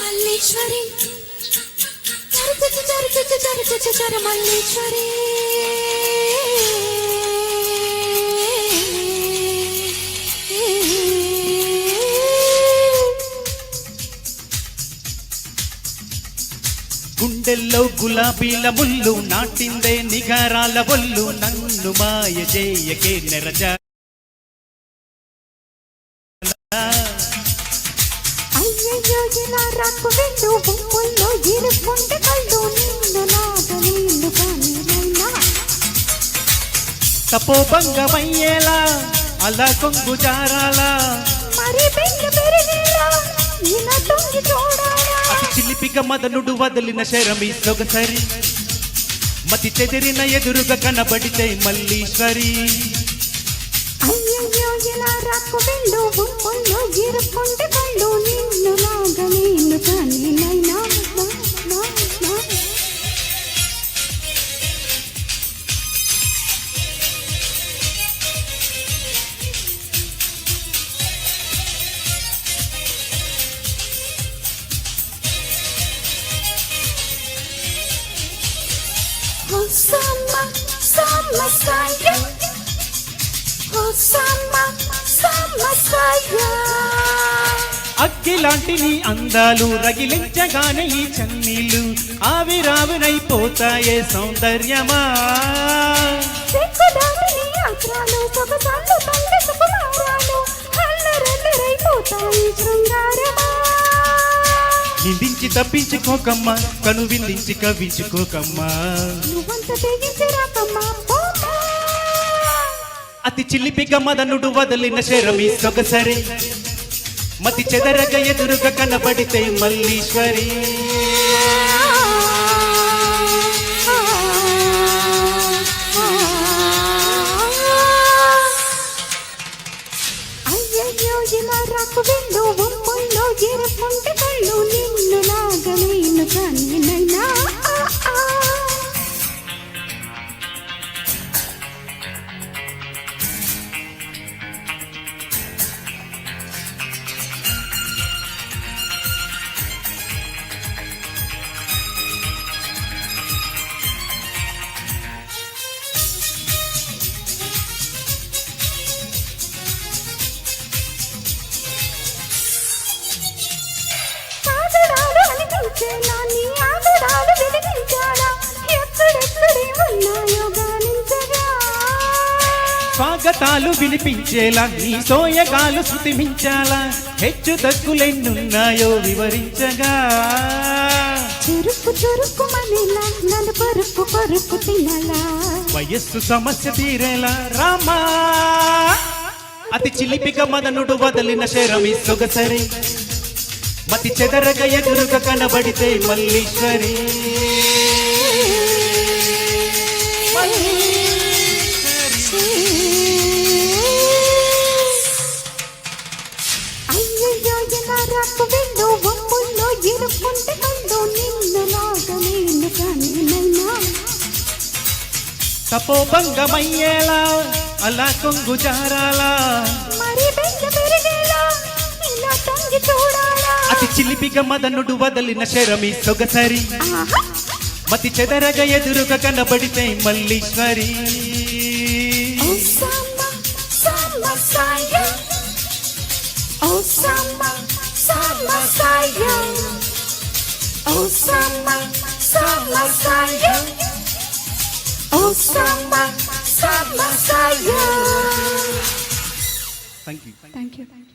మల్లేశ్వరి చరుచు గుండెల్లో గులాబీల ముళ్ళు నాటిందే నిగారాల ఒళ్ళు నన్ను మాయ చేయకే నెరజ అయ్యయ్యో ఇలా రాకు వెళ్ళు బొమ్మల్లో ఇరుక్కుంటే కళ్ళు నిన్ను నాద నీళ్ళు కానీ నైనా తపోభంగమయ్యేలా అలా కొంగు జారాలా. మరి బెంగ పెరిగేలా ఇలా తొంగి చూడాలా అతి చిలిపిక మదనుడు వదిలిన శరమి సొగసరి మతి చెదిరిన ఎదురుగా కనబడితే మల్లీశ్వరి. అయ్యయ్యో ఇలా రాకు వెళ్ళు బొమ్మల్లో ఇరుక్కుంటే కళ్ళు నిన్ను నాద నీళ్ళు కానీ నైనా So Oh, summer, summer fire. అగ్గి లాంటి నీ అందాలు రగిలించగానే ఈ చన్నీళ్ళు ఆవిరావినైపోతాయే సౌందర్యమా. నిందించి తప్పించుకోకమ్మా కను విందించి కవ్వించుకోకమ్మా నువ్వంత తెగించి రాకమ్మా, పోమ్మా. అతి చిలిపిగా మదనుడు వదిలిన శరమి సొగసరి మతి చెదరగ ఎదురుగా కనబడితే మల్లీశ్వరి అయ్యయ్యో ఇలా రాకు వెళ్ళు ఒమ్మల్లో ఎరుపుంటే స్వాగతాలు వినిపించేలా నీ సోయగాలు శృతిమించాలా హెచ్చు తగ్గులెన్నున్నాయో వివరించగా. చురుకు చురుకు మనీలా నన్ను పరుపు పరుపు తినలా. వయస్సు సమస్య తీరేలా రామా. అతి చిలిపిగా మదనుడు వదిలిన శరమి సొగసరి. మతి చెదరగ ఎదురుగా కనబడితే మల్లీశ్వరి. అయ్యయ్యో ఎలా రాకు వెళ్ళు? ఒమ్ముల్లో ఇరుక్కుంటే కళ్ళు నిన్ను లాగలేను కానీ నైనా తపోభంగమయ్యేలా అలా కొంగు జారాలా? మరి బెంగ పెరిగేలా? ఇలా తొంగి చూడాలా? అతి చిలిపిగా మదనుడు వదిలిన శరమి సొగసరి. మతి చెదరగ ఎదురుగా కనబడితే Malleswari. Oh sama, sama sayang Oh sama, sama sayang Oh sama, sama sayang Thank you. Thank you. Thank you.